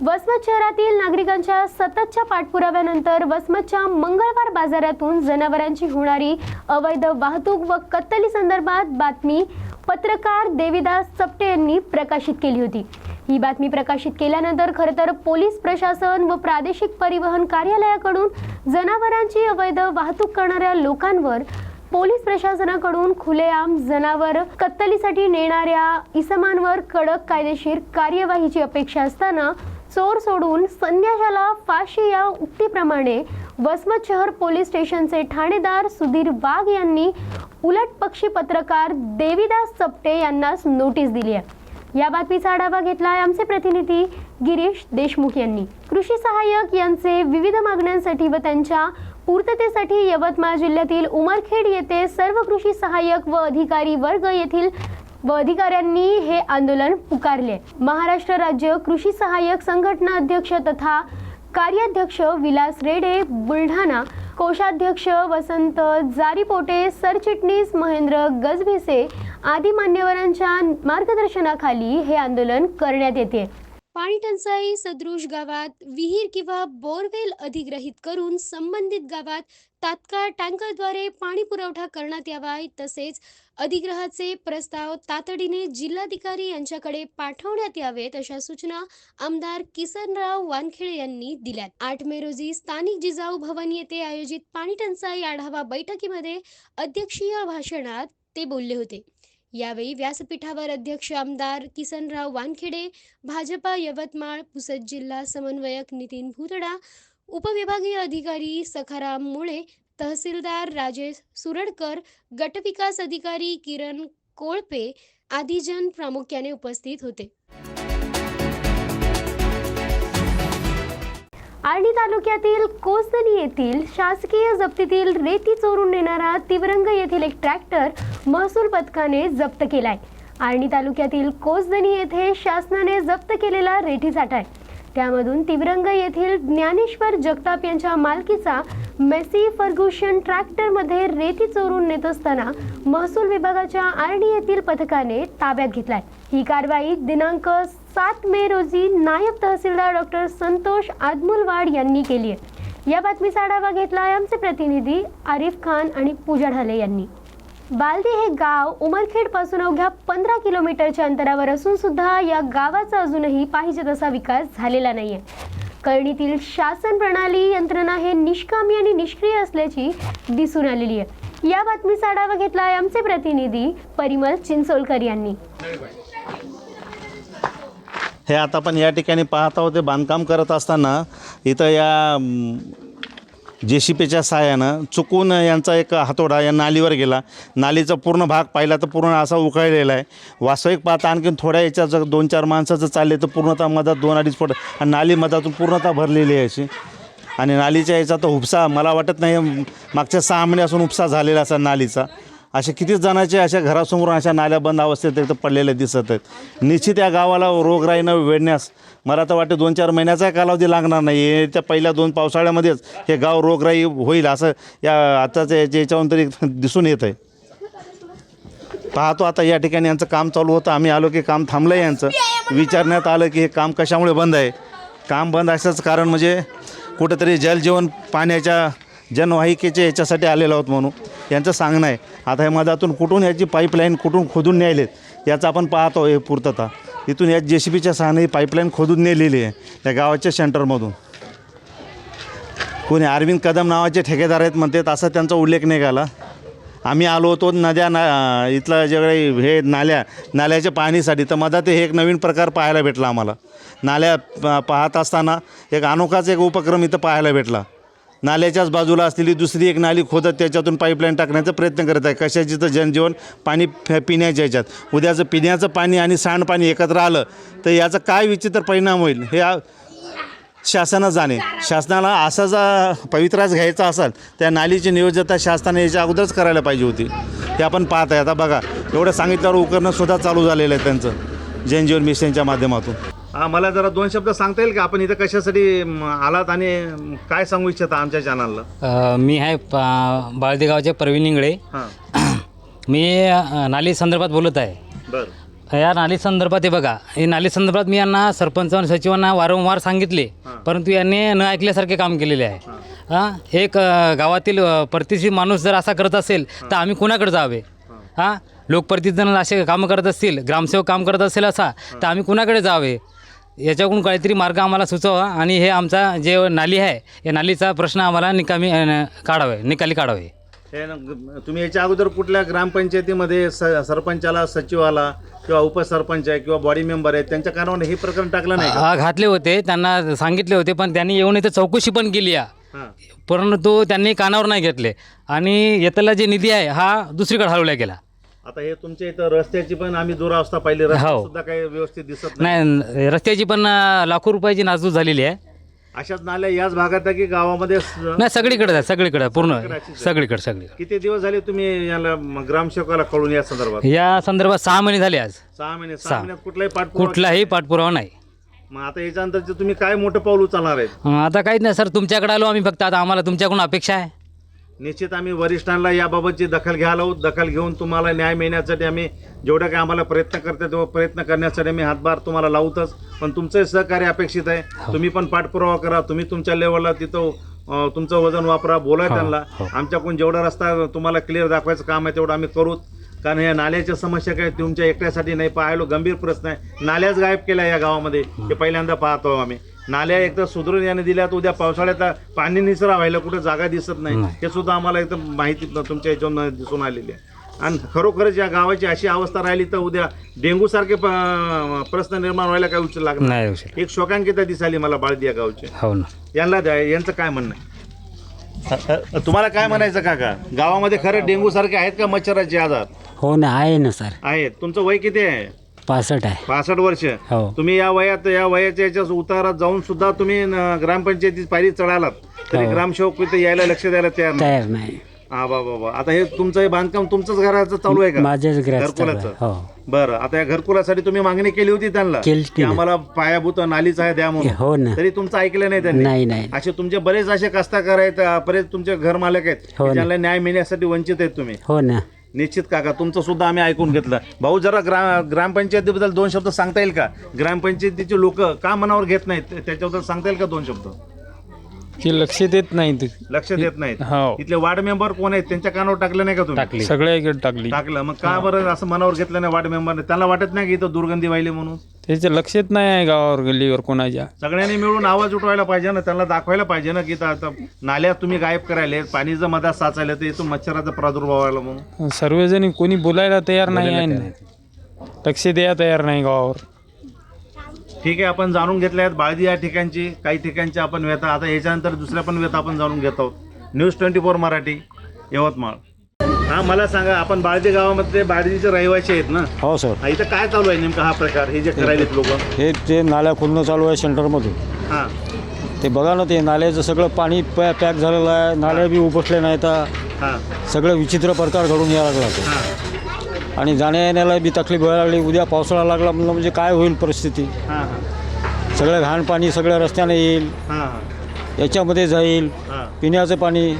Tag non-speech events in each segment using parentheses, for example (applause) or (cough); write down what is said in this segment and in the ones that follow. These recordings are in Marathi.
वसमत शहरातील नागरिकांच्या सततच्या पाठपुराव्यानंतर वसमतच्या मंगळवार बाजारातून जनावरांची होणारी अवैध वाहतूक व कत्तली संदर्भात बातमी पत्रकार देविदास चपटे यांनी प्रकाशित केली होती. ही बातमी प्रकाशित केल्यानंतर खरं तर पोलीस प्रशासन व प्रादेशिक परिवहन कार्यालयाकडून जनावरांची अवैध वाहतूक करणाऱ्या लोकांवर पोलीस प्रशासनाकडून खुलेआम जनावर कत्तलीसाठी नेणाऱ्या इसमांवर कडक कायदेशीर कार्यवाहीची अपेक्षा असताना चोर सोडून संन्याशाला फाशी या उक्तीप्रमाणे वसमत शहर पोलीस स्टेशनचे ठाणेदार सुधीर वाघ यांनी उलट पक्षी पत्रकार देवीदास चपटे यांनाच नोटीस दिली आहे. या बातमीचा आढावा घेतला आहे आमचे प्रतिनिधी गिरीश देशमुख यांनी. कृषी सहाय्यक यांचे विविध मागण्यांसाठी व त्यांच्या पूर्ततेसाठी यवतमाळ जिल्ह्यातील उमरखेड येथे सर्व कृषी सहाय्यक व अधिकारी वर्ग येथील व अधिकाऱ्यांनी हे आंदोलन पुकारले. महाराष्ट्र राज्य कृषी सहाय्यक संघटना अध्यक्ष तथा कार्याध्यक्ष विलास रेडे बुलढाणा कोषाध्यक्ष वसंत जारीपोटे सरचिटणीस महेंद्र गजभिसे आदी मान्यवरांच्या मार्गदर्शनाखाली हे आंदोलन करण्यात येते. पाणी टंचाई सदृश गावात विहीर किंवा बोरवेल अधिग्रहित करून संबंधित गावात तात्काळ टँकरद्वारे पाणी पुरवठा करण्यात यावा तसेच अधिग्रहाचे प्रस्ताव तातडीने जिल्हाधिकारी यांच्याकडे पाठवण्यात यावेत अशा सूचना आमदार किसनराव वानखेडे यांनी दिल्यात. आठ मे रोजी स्थानिक जिजाऊ भवन येथे आयोजित पाणी टंचाई आढावा बैठकीमध्ये अध्यक्षीय भाषणात ते बोलले होते. यावेळी व्यासपीठावर अध्यक्ष आमदार किसनराव वानखेडे भाजपा यवतमाळ पुसद जिल्हा समन्वयक नितीन भुतडा उपविभागीय अधिकारी सखाराम मुळे तहसीलदार राजेश सुरडकर गटविकास अधिकारी किरण कोळपे आदी जन प्रामुख्याने उपस्थित होते. आर्णी तालुक्यातील कोसदनी येथील शासकीय जप्तीतील रेती चोरून नेणारा तिवरंग येथील एक ट्रॅक्टर महसूल पथकाने जप्त केलाय. आर्णी तालुक्यातील कोसदनी येथे शासनाने जप्त केलेला रेती साठा आहे त्यामधून तिवरंग येथील ज्ञानेश्वर जगताप यांच्या मालकीचा मेसी फर्ग्युशन ट्रॅक्टरमध्ये रेती चोरून नेत असताना महसूल विभागाच्या आर्णी येथील पथकाने ताब्यात घेतलाय. ही कारवाई दिनांक सात मे रोजी नायब तहसीलदार डॉक्टर संतोष आदमुलवाड यांनी केली आहे. या बातमीचा आढावा घेतलाय आमचे प्रतिनिधी आरिफ खान आणि पूजा ढाले यांनी. बालदी हे गाव उमरखेडपासून अवघ्या पंधरा किलोमीटरच्या अंतरावर असून सुद्धा या गावाचा अजूनही पाहिजे तसा विकास झालेला नाहीये. कळणीतील शासन प्रणाली यंत्रणा हे निष्कामी आणि निष्क्रिय असल्याची दिसून आलेली आहे. या बातमीचा आढावा आहे आमचे प्रतिनिधी परिमल चिंचोलकर यांनी. हे आता आपण या ठिकाणी पाहत आहोत ते बांधकाम करत असताना इथं या जे सी पीच्या सहाय्यानं चुकून यांचा एक हातोडा या नालीवर गेला. नालीचा पूर्ण भाग पाहिला तर पूर्ण असा उकळलेला आहे. वास्तविक पाहता आणखीन थोड्या याच्या जर दोन चार माणसं जर चालले तर पूर्णतः मधात दोन अडीच फूट आणि नाली मधातून पूर्णतः भरलेली आहे अशी. आणि नालीच्या याचा तर उपसा मला वाटत नाही मागच्या सहा महिन्यापासून उपसा झालेला असा नालीचा. असे कितीच जणांचे अशा घरासमोर अशा नाल्या बंद अवस्थेत तिथं पडलेल्या दिसत आहेत. निश्चित या गावाला रोगराईनं वेढण्यास मला तर वाटतं दोन चार महिन्याचा कालावधी लागणार नाही. येत्या पहिल्या दोन पावसाळ्यामध्येच हे गाव रोगराई होईल असं या आताच्या याच्या याच्यावरून तरी दिसून येत आहे पाहतो आता या ठिकाणी यांचं काम चालू होतं. आम्ही आलो की काम थांबलं आहे यांचं. विचारण्यात आलं की हे काम कशामुळे बंद आहे? काम बंद असल्याचं कारण म्हणजे कुठंतरी जलजीवन पाण्याच्या जनवाहिकेच्या याच्यासाठी आलेलो आहोत म्हणून. यांचं सांगणं आहे. आता हे मधातून कुठून याची पाईपलाईन कुठून खोदून न्यायलेत याचं आपण पाहतो हे पूर्तता. इथून या जे सी बीच्या सहाने ही पाईपलाईन खोदून नेलेली आहे या गावाच्या सेंटरमधून कोणी अरविंद कदम नावाचे ठेकेदार आहेत म्हणतात असा त्यांचा उल्लेख निघाला. आम्ही आलो होतो नद्या ना इथलं जे काही हे नाल्या नाल्याच्या पाहणीसाठी. तर मधात हे एक नवीन प्रकार पाहायला भेटला आम्हाला. नाल्या प- पाहत असताना एक अनोखाच एक उपक्रम इथं पाहायला भेटला. नाल्याच्याच बाजूला असलेली दुसरी एक नाली खोदत त्याच्यातून पाईपलाईन टाकण्याचा प्रयत्न करत आहे. कशाची तर जनजीवन पाणी पिण्याच्या याच्यात उद्याचं पिण्याचं पाणी आणि सांडपाणी एकत्र आलं तर याचा काय विचित्र परिणाम होईल हे आ- जाणे शासनाला असा जा पवित्राच घ्यायचा असाल त्या नालीची नियोजता शासनाने याच्या अगोदरच करायला पाहिजे होती. ते आपण पाहत आहे आता बघा एवढं सांगितल्यावर उपकरणंसुद्धा चालू झालेलं आहे त्यांचं. जनजीवन मिशनच्या माध्यमातून. हां मला जरा दोन शब्द सांगता येईल का? आपण इथं कशासाठी म, आलात आणि काय सांगू इच्छिता आमच्या चॅनलला अ, मी आहे पा बाळदेगावचे प्रवीण इंगळे. हां. (clears throat) मी अ, नाली संदर्भात बोलत आहे. बरं. या नाली संदर्भात हे बघा हे नाली संदर्भात मी यांना सरपंच आणि सचिवांना वारंवार सांगितले परंतु यांनी न ऐकल्यासारखे काम केलेले आहे. हां. एक अ, गावातील अ, प्रतिष्ठित माणूस जर असा करत असेल तर आम्ही कुणाकडे जावे? हां? लोकप्रतिनिधी असे कामं करत असतील ग्रामसेवक काम करत असेल असा तर आम्ही कुणाकडे जावे? याच्याकडून काहीतरी मार्ग आम्हाला सुचवा आणि हे आमचा जे नाली आहे या नालीचा प्रश्न आम्हाला निकामी काढावे निकाली काढावे. तुम्ही याच्या अगोदर कुठल्या ग्रामपंचायतीमध्ये स सरपंचाला सचिवाला किंवा उपसरपंच आहे किंवा बॉडी मेंबर आहे त्यांच्या कानावर हे प्रकरण टाकलं नाही हा घातले होते त्यांना सांगितले होते पण त्यांनी येऊन इथं चौकशी पण केली आहे. परंतु त्यांनी कानावर नाही घेतले. आणि येताला जे निधी आहे हा दुसरीकडे हलवला गेला. आता हे तुमच्या इथं रस्त्याची पण आम्ही दुरावस्था पाहिली. रस्ता हो. सुद्धा काही व्यवस्थित दिसत नाही. नाही रस्त्याची पण अं, लाखो रुपयाची नासधूस झालेली आहे. अशाच नाल्या याच भागात आहे की गावामध्ये स- नाही सगळीकडे आहे सगळीकडे पूर्ण. सगळीकडे सगळीकडे किती दिवस झाले तुम्ही याला म- ग्रामसेवकाला कळून या संदर्भात? या संदर्भात सहा महिने झाले आज. सहा महिने सहा सहा. महिन्यात कुठलाही पाठपुरावा कुठलाही पाठपुरावा नाही. मग आता याच्यानंतर जे तुम्ही काय मोठं पाऊल उचलणार आहेत? अं, आता काहीच नाही सर तुमच्याकडे आलो आम्ही फक्त. आता आम्हाला तुमच्याकडून अपेक्षा आहे. निश्चित आम्ही वरिष्ठांना याबाबतची दखल घ्यायला आहोत. दखल घेऊन तुम्हाला न्याय मिळण्यासाठी आम्ही जेवढं काही आम्हाला प्रयत्न करतो तेव्हा प्रयत्न करण्यासाठी आम्ही हातभार तुम्हाला लावतच. पण तुमचं सहकार्य अपेक्षित आहे. तुम्ही पण पाठपुरावा करा. तुम्ही तुमच्या लेवलला तिथं तुमचं वजन वापरा. बोला त्यांना. आमच्याकडून जेवढा रस्ता तुम्हाला क्लिअर दाखवायचं काम आहे तेवढं आम्ही करूच कारण या नाल्याच्या समस्या काय तुमच्या एकट्यासाठी नाही पाहायलो गंभीर प्रश्न आहे. नाल्याच गायब केल्या या गावामध्ये हे पहिल्यांदा पाहतो आम्ही. नाल्या एकदा सुधरून याने दिल्या तर उद्या पावसाळ्यात पाणी निसरा व्हायला कुठे जागा दिसत नाही. हे सुद्धा आम्हाला एकदम माहिती तुमच्या याच्यावर दिसून आलेली आहे. आणि खरोखरच या गावाची अशी अवस्था राहिली तर उद्या डेंगू सारखे प्रश्न निर्माण व्हायला काय उचल लागणार? नाही एक शोकांकिता दिसाली मला बाळदी या गावचे. हो ना. यांना द्या यांचं काय म्हणणं आहे? तुम्हाला काय म्हणायचं काका? गावामध्ये खरं डेंगू सारखे आहेत का मच्छराचे आजार? हो ना आहे ना सर. आहेत तुमचं वय किती आहे? पासष्ट आहे. पासष्ट वर्ष. हो. तुम्ही या वयात या वयाच्या याच्या उतारात जाऊन सुद्धा तुम्ही न- ग्रामपंचायतीची पायरी चढालात. तरी हो. ग्रामसेवक तिथे यायला लक्ष द्यायला तयार नाही. तयार नाही. हा बा बाबा आता हे तुमचं हे बांधकाम तुमचंच घराचं चालू आहे का? माझ्याच ग्रस्त घरकुलाचं. हो. बरं आता या घरकुलासाठी तुम्ही मागणी केली होती त्यांना? केली की. आम्हाला पायाभूत नालीच आहे द्या म्हणून. हो ना. तरी तुमचं ऐकलं नाही त्यांनी? नाही नाही. असे तुमचे बरेच असे कष्टकार आहेत अ, बरेच तुमचे घर मालक आहेत हो की ना. ज्यांना न्याय मिळण्यासाठी वंचित आहेत तुम्ही. हो ना. निश्चित काका तुमचं सुद्धा आम्ही ऐकून घेतलं. भाऊ जरा ग्रा ग्रामपंचायतीबद्दल दोन शब्द सांगता येईल का? ग्रामपंचायतीचे लोक का मनावर घेत नाहीत? त्याच्याबद्दल सांगता येईल का दोन शब्द? ते लक्ष देत नाहीत. लक्ष देत नाहीत. हो. इथले वार्ड मेंबर कोण आहेत? त्यांच्या कानावर टाकलं नाही का तुम्ही? टाकली. सगळ्या इकडे टाकली. टाकलं. मग का बरं असं मनावर घेतलं नाही वार्ड मेंबरने? त्यांना वाटत नाही की इथं दुर्गंधी व्हायली म्हणून? त्याचं लक्षच नाही आहे गावावर गल्लीवर कोणाच्या. सगळ्यांनी मिळून आवाज उठवायला पाहिजे ना त्यांना दाखवायला पाहिजे ना की आता नाल्यात तुम्ही गायब करायले पाणी जर मधात साचायला तर इथं मच्छराचा प्रादुर्भाव व्हायला म्हणून. सर्वजणी कोणी बोलायला तयार नाही आहे लक्ष द्या तयार नाही गावावर. ठीक आहे आपण जाणून घेतले आहेत बाळदी या ठिकाणची काही ठिकाणची आपण व्यथा आता याच्यानंतर दुसऱ्या पण व्यथा आपण जाणून घेत आहोत. News twenty four Marathi Yavatmal. हा मला सांगा आपण बाळदी गावामध्ये बाळदीचे रहिवासी आहेत ना? हो सर. हा, इथं काय चालू आहे नेमका हा प्रकार? हे जे करायलेत लोक? हे ते नाल्या खोदणं चालू आहे सेंटरमधून. हा. ते बघा ना ते नाल्याचं सगळं पाणी पॅ पॅक झालेलं आहे. नाल्या बी उपसले नाहीत. हा. सगळं विचित्र प्रकार घडून यायला लागला ते. हा. आणि जाण्या येण्याला बी तकलीफ व्हायला लागली. उद्या पावसाळा लागला म्हणलं म्हणजे काय होईल परिस्थिती? हा. सगळं घाण पाणी सगळ्या रस्त्याने येईल. हा हा. याच्यामध्ये जाईल. हा. पिण्याचं पाणी.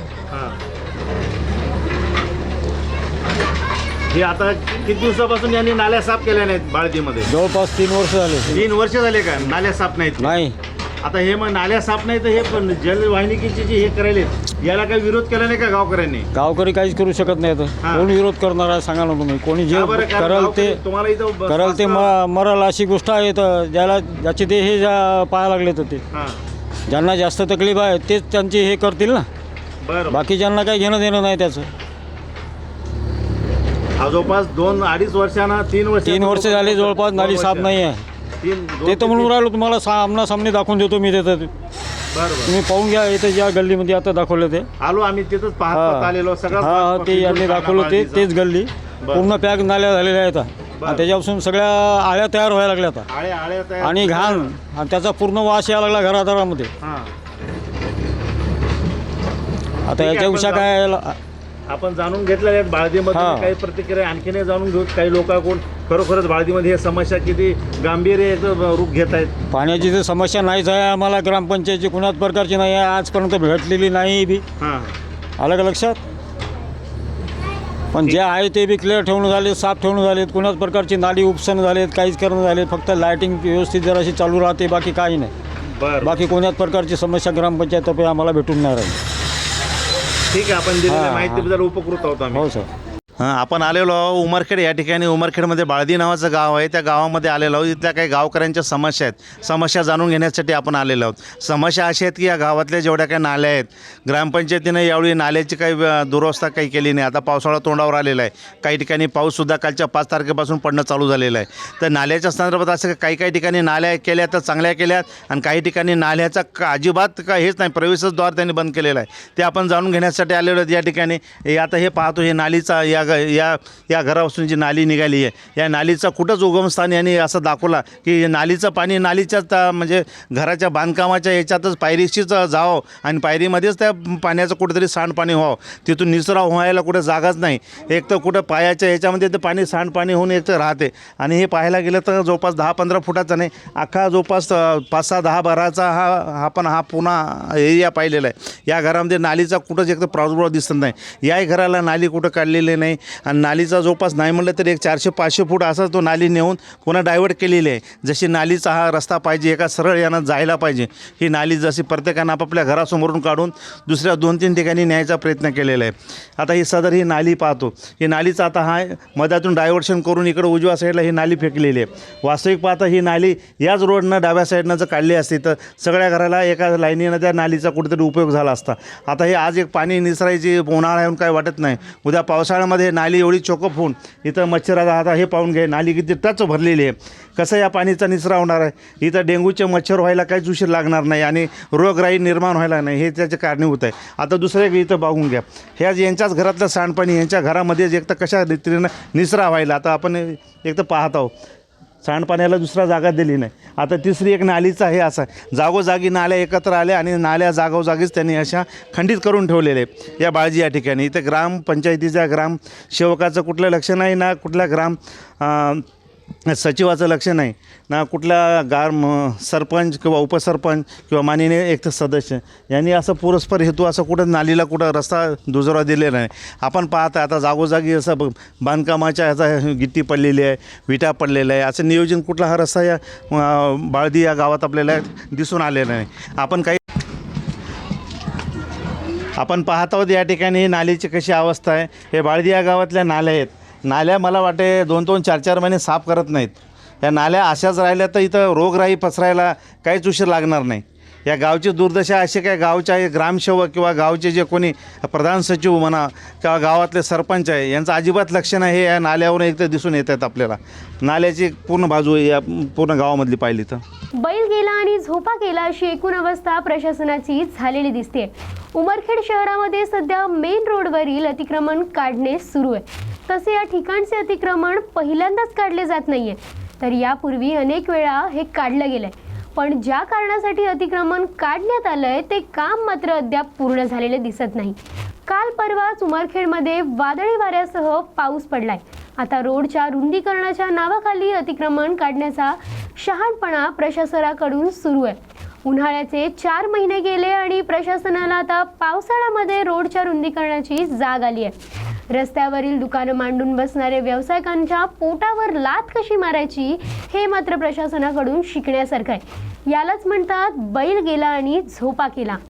हा आता किती दिवसापासून यांनी नाल्या साफ केल्या नाहीत बाळतीमध्ये जवळपास तीन वर्ष झाले. तीन वर्ष झाले का? नाल्या साफ नाहीत? नाही. आता हे मग नाल्या साफ नाही तर हे पण जलवाहिनीचे जे हे करायले याला काही विरोध केला नाही का गावकऱ्यांनी? गावकरी काहीच करू शकत नाही हा. कोण विरोध करणार आहे सांगा ना तुम्ही. कोणी जे का बरं? कारण करल ते गावकरी तुम्हाला इथं ब- करल ते म मरल अशी गोष्ट आहे तर ज्याला ज्याचे ते हे पाहायला लागले तर ते. हा. ज्यांना जास्त तकलीफ आहे तेच त्यांची हे करतील ना. बरं. बाकीच्यांना काही घेणं देणं नाही त्याचं. हा जवळपास दोन अडीच वर्षांना तीन वर्ष तीन वर्ष झाले जवळपास नाली साफ नाही आहे तीन ते तर म्हणून राहिलो तुम्हाला सा आमना सामने दाखवून देतो मी तिथं तुम्ही पाहून घ्या इथं ज्या गल्लीमध्ये आता दाखवलं ते. आलो आम्ही तिथंच पाहत. पाहत आलेलो सगळं हा ते यांनी दाखवलं ते तेच गल्ली. पूर्ण पॅक नाल्या झालेल्या आहेत. आणि त्याच्यापासून सगळ्या आळ्या तयार व्हायला लागल्या आता. तयार आणि घाण. आणि त्याचा पूर्ण वास यायला लागला घरादारामध्ये. हा. आता याच्यापेक्षा आपण काय आपण जाणून घेतलेल्या आहेत बाळदीमध्ये हा. काही प्रतिक्रिया आणखीनही जाणून घेऊ काही लोकांकडून खरोखरच बाळदीमध्ये हे समस्या किती गांभीर्य याचं रूप घेत आहेत. पाण्याची तर समस्या नाहीच आहे. आम्हाला ग्रामपंचायतची कुणाच प्रकारची नाही आहे. आजपर्यंत भेटलेली नाही बी. हां. आलं का लक्षात? पण जे आहे ते बी क्लिअर ठेवून झाले साफ ठेवून झालेत. कोणाच प्रकारची नाली उपसन झालेत काहीच करणं झाले फक्त लायटिंग व्यवस्थित जर अशी चालू राहते बाकी काही नाही. बरं. बाकी कोण्याच प्रकारची समस्या ग्रामपंचायतर्फे आम्हाला भेटून नाही राहील. ठीक आहे आपण दिलेल्या माहितीबद्दल उपकृत आहोत आम्ही. हो सर. हां आपण आलेलो आहो उमरखेड या ठिकाणी उमरखेडमध्ये बाळदी नावाचं गाव आहे. त्या गावामध्ये आलेलो आहोत. इथल्या काही गावकऱ्यांच्या समस्या आहेत. समस्या जाणून घेण्यासाठी आपण आलेलो आहोत. समस्या अशा आहेत की या गावातल्या जेवढ्या काही नाल्या आहेत ग्रामपंचायतीनं यावेळी नाल्याची काही दुरवस्था काही केली नाही. आता पावसाळा तोंडावर आलेला आहे. काही ठिकाणी पाऊससुद्धा कालच्या पाच तारखेपासून पडणं चालू झालेलं आहे. तर नाल्याच्या संदर्भात असं काही काही ठिकाणी नाल्या केल्या तर चांगल्या केल्यात आणि काही ठिकाणी नाल्याचा का अजिबात का हेच नाही प्रवेशच द्वार त्यांनी बंद केलेला आहे. ते आपण जाणून घेण्यासाठी आलेलो आहेत या ठिकाणी. आता हे पाहतो हे नालीचा या ग या या घरापासून जी नाली निघाली आहे या नालीचा कुठंच उगमस्थान यांनी असं दाखवला की नालीचं पाणी नालीच्याच म्हणजे घराच्या बांधकामाच्या याच्यातच पायरीशीच जावं आणि पायरीमध्येच त्या पाण्याचं कुठेतरी सांडपाणी व्हावं. तिथून निचरा व्हायला कुठे जागाच नाही. एक तर कुठं पायाच्या याच्यामध्ये ते पाणी सांडपाणी होऊन एक तर राहते. आणि हे पाहायला गेलं तर जवळपास दहा पंधरा फुटाचा नाही अख्खा जवळपास पाच सहा दहा बाराचा हा हा पण हा पुन्हा एरिया पाहिलेला आहे. या घरामध्ये नालीचा कुठंच एक तर प्रादुर्भाव दिसत नाही. याही घराला नाली कुठं काढलेली नाही. आणि नालीचा जवळपास नाही म्हटलं तर एक चारशे पाचशे फूट असा तो नाली नेऊन पुन्हा डायव्हर्ट केलेली आहे. जशी नालीचा हा रस्ता पाहिजे एका सरळ यानं जायला पाहिजे ही नाली जशी प्रत्येकानं आपापल्या घरासमोरून काढून दुसऱ्या दोन तीन ठिकाणी न्यायचा प्रयत्न केलेला आहे. आता ही सदर ही नाली पाहतो. ही नालीचा आता हा मधातून डायव्हर्शन करून इकडं उजव्या साईडला ही नाली फेकलेली आहे. वास्तविक पाहता ही नाली याच रोडनं डाव्या साईडनं जर काढली असती तर सगळ्या घराला एका लाईनीनं त्या नालीचा कुठेतरी उपयोग झाला असता. आता हे आज एक पाणी निसरायची उन्हाळा येऊन काय वाटत नाही. उद्या पावसाळ्यामध्ये नाली एवढी चोकप होऊन इथं मच्छराचा आता हे पाहून घे. नाली किती टच भरलेली आहे. कसं या पाणीचा निचरा होणार आहे? इथं डेंग्यूचे मच्छर व्हायला काहीच उशीर लागणार नाही आणि रोगराई निर्माण व्हायला नाही. हे त्याचे कारणीभूत आहे. आता दुसरे इथं बघून घ्या. ह्या यांच्याच घरातलं सांडपाणी यांच्या घरामध्येच एक तर कशा रीतीनं निचरा व्हायला. आता आपण एक तर पाहत आहोत. सांडपाण्याला दुसरा जागा दिली नाही. आता तिसरी एक नालीचं हे असा. जागोजागी नाल्या एकत्र आल्या आणि नाल्या जागोजागीच त्यांनी अशा खंडित करून ठेवलेले. आहे या बाळजी या ठिकाणी. इथे ग्रामपंचायतीच्या ग्राम सेवकाचं कुठलं लक्ष नाही ना कुठल्या ग्राम सचिवाचं लक्ष नाही. ना कुठल्या गार सरपंच किंवा उपसरपंच किंवा माननीय एक सदस्य यांनी असं पुरस्पर हेतू असं कुठं नालीला कुठं रस्ता दुजोरा दिलेला नाही. आपण पाहता आता जागोजागी असं बांधकामाच्या ह्याचा गिट्टी पडलेली आहे विटा पडलेल्या आहे. असं नियोजन कुठला हा रस्ता या बाळदी या गावात आपल्याला दिसून आलेला नाही. आपण काही आपण पाहत आहोत या ठिकाणी नालीची कशी अवस्था आहे. हे बाळदी या गावातल्या नाल्या आहेत. नाल्या मला वाटते दोन दोन चार चार महिने साफ करत नाहीत. या नाल्या अशाच राहिल्या तर इथं रोगराई पसरायला काहीच उशीर लागणार नाही. या गावची दुर्दशा अशी काय गावच्या ग्रामसेवक किंवा गावचे जे कोणी प्रधान सचिव म्हणा किंवा गावातले सरपंच आहे यांचं अजिबात लक्ष नाही हे या नाल्यावरून एक तर दिसून येत आहेत आपल्याला. नाल्याची पूर्ण बाजू या पूर्ण गावामधली पाहिली तर. बैल गेला आणि झोपा गेला अशी एकूण अवस्था प्रशासनाची झालेली दिसते उमरखेड शहरामध्ये सध्या मेन रोडवरील अतिक्रमण काढणे सुरू आहे. तसे या ठिकाणचे अतिक्रमण पहिल्यांदाच काढले जात नाहीये. तर यापूर्वी अनेक वेळा हे काढलं गेलंय. पण ज्या कारणासाठी अतिक्रमण काढण्यात आलंय ते काम मात्र अद्याप पूर्ण झालेले दिसत नाही. काल परवाच उमरखेडमध्ये वादळी वाऱ्यासह पाऊस पडलाय. आता रोडच्या रुंदीकरणाच्या नावाखाली अतिक्रमण काढण्याचा शहाणपणा प्रशासनाकडून सुरू आहे. उन्हाळ्याचे चार महिने गेले आणि प्रशासनाला आता पावसाळ्यामध्ये रोडच्या रुंदीकरणाची जाग आली आहे. रस्त्यावरील दुकानं मांडून बसणारे व्यावसायिकांच्या पोटावर लात कशी मारायची हे मात्र प्रशासनाकडून शिकण्यासारखं आहे. यालाच म्हणतात बैल गेला आणि झोपा केला.